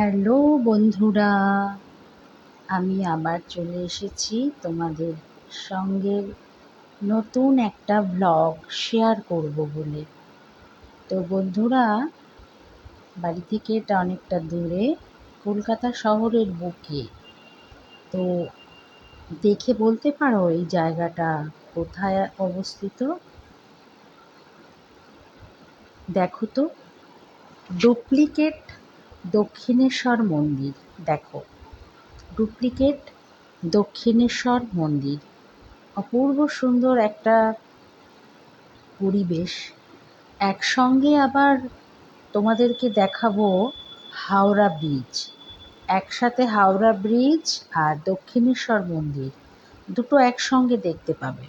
Hello বন্ধুরা, আমি আবার চলে এসেছি তোমাদের সঙ্গে নতুন একটা ব্লগ শেয়ার করব বলে। তো বন্ধুরা, বাড়ি থেকে এটা অনেকটা দূরে, কলকাতা শহরের বুকে। তো দেখে বলতে পারো এই জায়গাটা কোথায় অবস্থিত? দেখো তো ডুপ্লিকেট দক্ষিণেশ্বর মন্দির, দেখো। ডুপ্লিকেট দক্ষিণেশ্বর মন্দির। অপূর্ব সুন্দর একটা পরিবেশ। একসঙ্গে আবার তোমাদেরকে দেখাবো হাওড়া ব্রিজ। একসাথে হাওড়া ব্রিজ আর দক্ষিণেশ্বর মন্দির। দুটো একসঙ্গে দেখতে পাবে।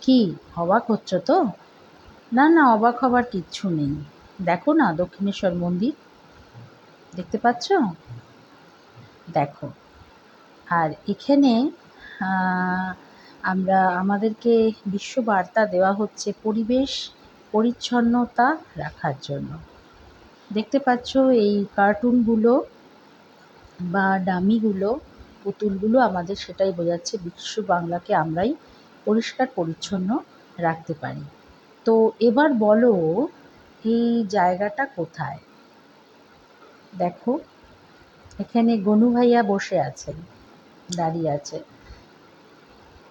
কি, অবাক হচ্ছ তো? না না, অবাক হবার কিচ্ছু নেই। দেখো না দক্ষিণেশ্বর মন্দির। দেখতে পাচ্ছ? দেখো। আর এখানে আমরা, আমাদেরকে বিশ্ব বার্তা দেওয়া হচ্ছে পরিবেশ, পরিচ্ছন্নতা রাখার জন্য। দেখতে পাচ্ছ এই কার্টুনগুলো বা ডামিগুলো, পুতুলগুলো আমাদের সেটাই বোঝাচ্ছে বিশ্ব বাংলাকে আমরাই পরিষ্কার, পরিচ্ছন্ন রাখতে পারি। তো এবার বলো, এই জায়গাটা কোথায়? দেখো, এখানে গনু ভাইয়া বসে আছেন, দাঁড়িয়ে আছে।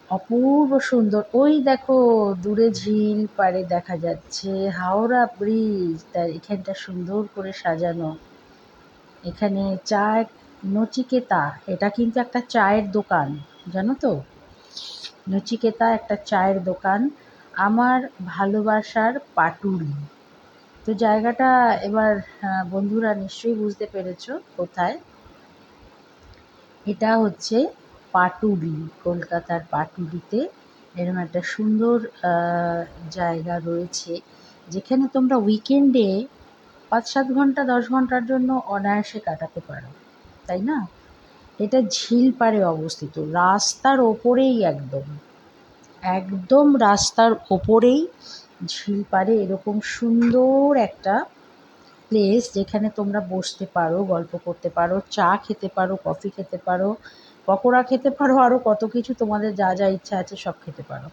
অপূর্ব সুন্দর, ওই দেখো, দূরে ঝিল পাড়ে দেখা যাচ্ছে, হাওড়া ব্রিজ তার এখানটা সুন্দর করে সাজানো। এখানে চা নচিকেতা, এটা কিন্তু একটা চায়ের দোকান, জানো তো? নচিকেতা একটা চায়ের দোকান, আমার ভালোবাসার পাটুলি। তো জায়গাটা এবার বন্ধুরা নিশ্চয়ই বুঝতে পেরেছ কোথায়। এটা হচ্ছে পাটুলি, কলকাতার পাটুলিতে। এরকম একটা সুন্দর জায়গা রয়েছে, যেখানে তোমরা উইকেন্ডে পাঁচ সাত ঘণ্টা, দশ ঘণ্টার জন্য অনায়াসে কাটাতে পারো, তাই না? এটা ঝিল পাড়ে অবস্থিত, রাস্তার ওপরেই একদম একদম রাস্তার ওপরেই ঝিল পাড়ে এরকম সুন্দর একটা প্লেস যেখানে তোমরা বসতে পারো, গল্প করতে পারো, চা খেতে পারো কফি খেতে পারো, পকোড়া খেতে পারো আরও কত কিছু তোমাদের যা যা ইচ্ছা আছে সব খেতে পারো।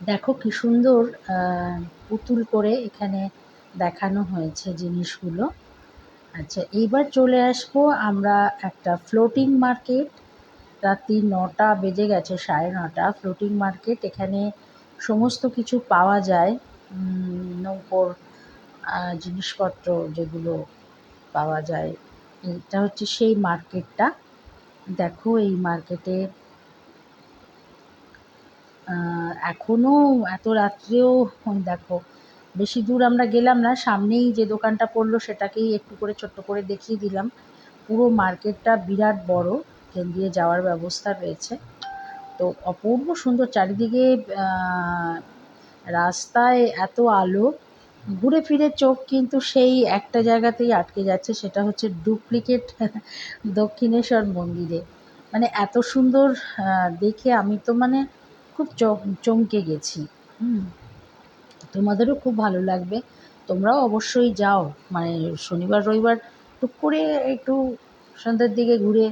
দেখো কি সুন্দর পুতুল করে এখানে দেখানো হয়েছে জিনিসগুলো। আচ্ছা এইবার চলে আসব আমরা একটা ফ্লোটিং মার্কেট রাত্রি নটা বেজে গেছে, সাড়ে নটা। ফ্লোটিং মার্কেট এখানে সমস্ত কিছু পাওয়া যায় নৌকোর জিনিসপত্র যেগুলো পাওয়া যায়। এটা হচ্ছে সেই মার্কেটটা। দেখো এই মার্কেটে এখনও এত রাত্রেও, দেখো, বেশি দূর আমরা গেলাম না, সামনেই যে দোকানটা পড়ল সেটাকেই একটু করে ছোট্ট করে দেখিয়ে দিলাম। পুরো মার্কেটটা বিরাট বড়, ট্রেন দিয়ে যাওয়ার ব্যবস্থা রয়েছে। তো অপূর্ব সুন্দর চারিদিকে রাস্তায় এত আলো, ঘুরে ফিরে চোখ কিন্তু সেই একটা জায়গাতেই আটকে যাচ্ছে, সেটা হচ্ছে ডুপ্লিকেট দক্ষিণেশ্বর মন্দিরে। মানে এত সুন্দর দেখে আমি তো মানে খুব চমকে গেছি। হুম। তোমাদেরও খুব ভালো লাগবে। তোমরাও অবশ্যই যাও। মানে শনিবার, রবিবার টুক করে একটু সন্ধ্যের দিকে ঘুরে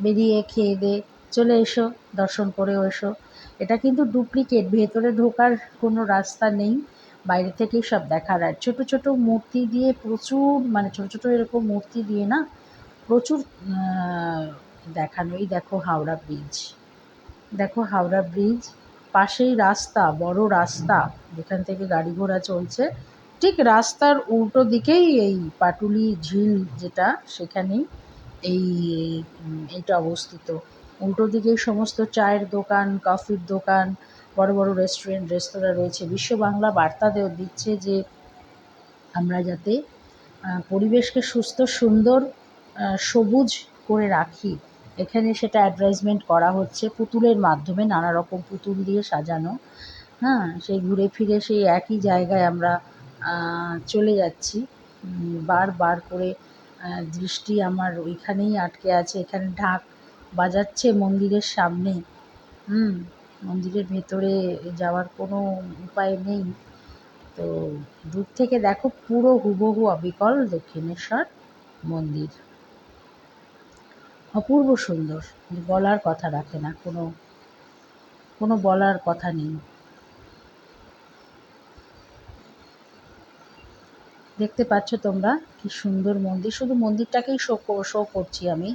বেরিয়ে খেয়ে দিয়ে চলে এসো, দর্শন করেও এসো। এটা কিন্তু ডুপ্লিকেট ভেতরে ঢোকার কোনো রাস্তা নেই, বাইরে থেকেই সব দেখার। আর ছোটো ছোটো মূর্তি দিয়ে প্রচুর মানে ছোটো ছোটো এরকম মূর্তি দিয়ে না, প্রচুর দেখানো। এই দেখো হাওড়া ব্রিজ দেখো হাওড়া ব্রিজ পাশেই রাস্তা, বড় রাস্তা। যেখান থেকে গাড়ি ঘোড়া চলছে, ঠিক রাস্তার উল্টো দিকেই এই পাটুলি ঝিল যেটা, সেখানেই এই এটা অবস্থিত। উল্টো দিকেই সমস্ত চায়ের দোকান, কফির দোকান, বড় বড় রেস্টুরেন্ট রেস্তোরাঁ রয়েছে। বিশ্ব বাংলা বার্তা দিচ্ছে যে, আমরা যাতে পরিবেশকে সুস্থ, সুন্দর সবুজ করে রাখি। এখানে সেটা অ্যাডভার্টাইজমেন্ট করা হচ্ছে পুতুলের মাধ্যমে, নানা রকম পুতুল দিয়ে সাজানো। হ্যাঁ সেই ঘুরে ফিরে সেই একই জায়গায় আমরা চলে যাচ্ছি। বারবার করে দৃষ্টি আমার ওইখানেই আটকে আছে। এখানে ঢাক বাজাচ্ছে মন্দিরের সামনে। হুম, মন্দিরের ভেতরে যাওয়ার কোনো উপায় নেই। তো দূর থেকে দেখো পুরো হুবহু অবিকল দক্ষিণেশ্বর মন্দির। অপূর্ব সুন্দর। বলার কথা রাখে না, কোনো কোনো বলার কথা নেই। দেখতে পাচ্ছ তোমরা কি সুন্দর মন্দির। শুধু মন্দিরটাকেই শো শো করছি আমি।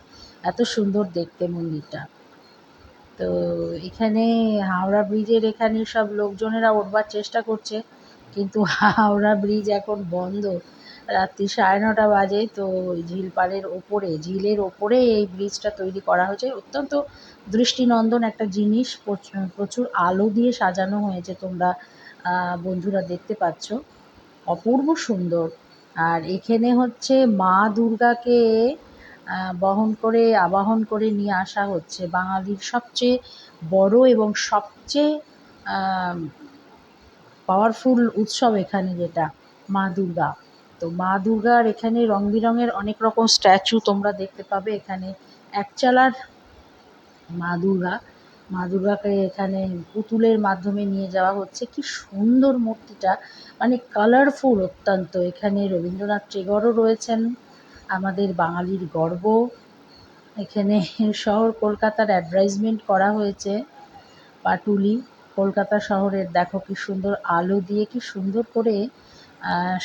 এত সুন্দর দেখতে মন্দিরটা। তো এখানে হাওড়া ব্রিজের এখানে সব লোকজনেরা উঠবার চেষ্টা করছে, কিন্তু হাওড়া ব্রিজ এখন বন্ধ। রাত্রি সাড়ে নটা বাজে, তো ঝিল পাড়ের ওপরে, ঝিলের ওপরে এই ব্রিজটা তৈরি করা হয়েছে। অত্যন্ত দৃষ্টিনন্দন একটা জিনিস প্রচুর আলো দিয়ে সাজানো হয়েছে তোমরা বন্ধুরা দেখতে পাচ্ছ। অপূর্ব সুন্দর। আর এখানে হচ্ছে মা দুর্গাকে বহন করে, আবাহন করে নিয়ে আসা হচ্ছে বাঙালির সবচেয়ে বড় এবং সবচেয়ে পাওয়ারফুল উৎসব এখানে যেটা, মা দুর্গা। তো মা দুর্গার এখানে রং বেরঙের অনেক রকম স্ট্যাচু তোমরা দেখতে পাবে এখানে। একচালার মা দুর্গা। মা দুর্গাকে এখানে পুতুলের মাধ্যমে নিয়ে যাওয়া হচ্ছে। কি সুন্দর মূর্তিটা। মানে কালারফুল অত্যন্ত। এখানে রবীন্দ্রনাথ টেগরও রয়েছেন। আমাদের বাঙালির গর্ব। এখানে শহর কলকাতার অ্যাডভার্টাইজমেন্ট করা হয়েছে পাটুলি। কলকাতা শহরের দেখো কি সুন্দর আলো দিয়ে কি সুন্দর করে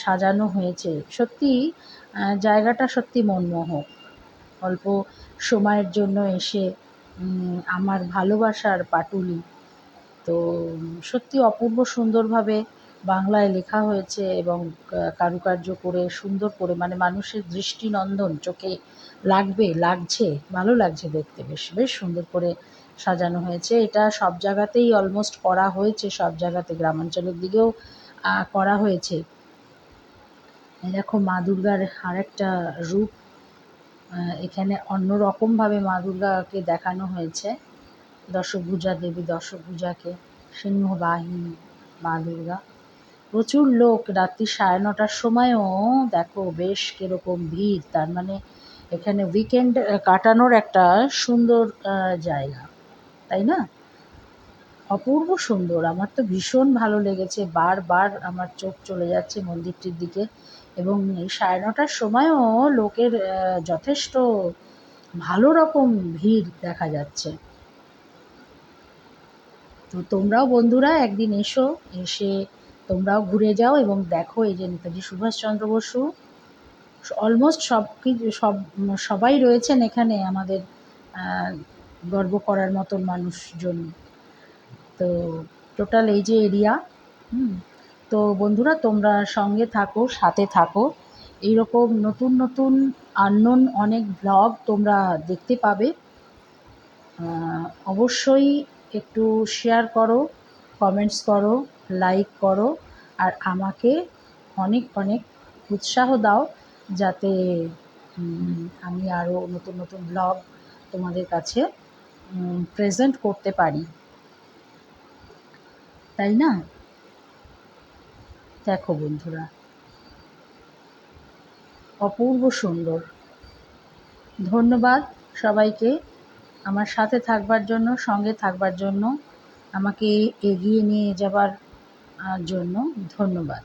সাজানো হয়েছে। সত্যি জায়গাটা সত্যি মনমোহক। অল্প সময়ের জন্য এসে আমার ভালোবাসার পাটুলি। তো সত্যি অপূর্ব সুন্দরভাবে বাংলায় লেখা হয়েছে এবং কারুকার্য করে সুন্দর করে মানে মানুষের দৃষ্টিনন্দন চোখে লাগবে, লাগছে, ভালো লাগছে দেখতে। বেশ বেশ সুন্দর করে সাজানো হয়েছে। এটা সব জায়গাতেই অলমোস্ট করা হয়েছে, সব জায়গাতে গ্রামাঞ্চলের দিকেও করা হয়েছে। দেখো মা দুর্গার আর একটা রূপ এখানে অন্য রকমভাবে মা দুর্গাকে দেখানো হয়েছে। দশভূজা দেবী দশভূজাকে সিংহবাহিনী মা দুর্গা। প্রচুর লোক রাত্রি সাড়ে নটার সময়ও, দেখো বেশ কীরকম ভিড়। তার মানে এখানে উইকেন্ড কাটানোর একটা সুন্দর জায়গা, তাই না? অপূর্ব সুন্দর। আমার তো ভীষণ ভালো লেগেছে। বারবার আমার চোখ চলে যাচ্ছে মন্দিরটির দিকে এবং এই সাড়ে নটার সময়ও লোকের যথেষ্ট ভালো রকম ভিড় দেখা যাচ্ছে। তো তোমরাও বন্ধুরা একদিন এসো, এসে তোমরাও ঘুরে যাও এবং দেখো এই যে নেতাজি সুভাষচন্দ্র বসু। অলমোস্ট সব কিছু সব, সবাই রয়েছেন এখানে আমাদের গর্ব করার মতন মানুষজন। তো টোটাল এই যে এরিয়া হুম, তো বন্ধুরা তোমরা সঙ্গে থাকো, সাথে থাকো। এইরকম নতুন নতুন আননোন অনেক ব্লগ তোমরা দেখতে পাবে। অবশ্যই একটু শেয়ার করো কমেন্টস করো লাইক করো, আর আমাকে অনেক অনেক উৎসাহ দাও যাতে আমি আরও নতুন নতুন ব্লগ তোমাদের কাছে প্রেজেন্ট করতে পারি। তাই না? দেখো বন্ধুরা, অপূর্ব সুন্দর। ধন্যবাদ সবাইকে আমার সাথে থাকবার জন্য, সঙ্গে থাকবার জন্য, আমাকে এগিয়ে নিয়ে যাবার জন্য ধন্যবাদ।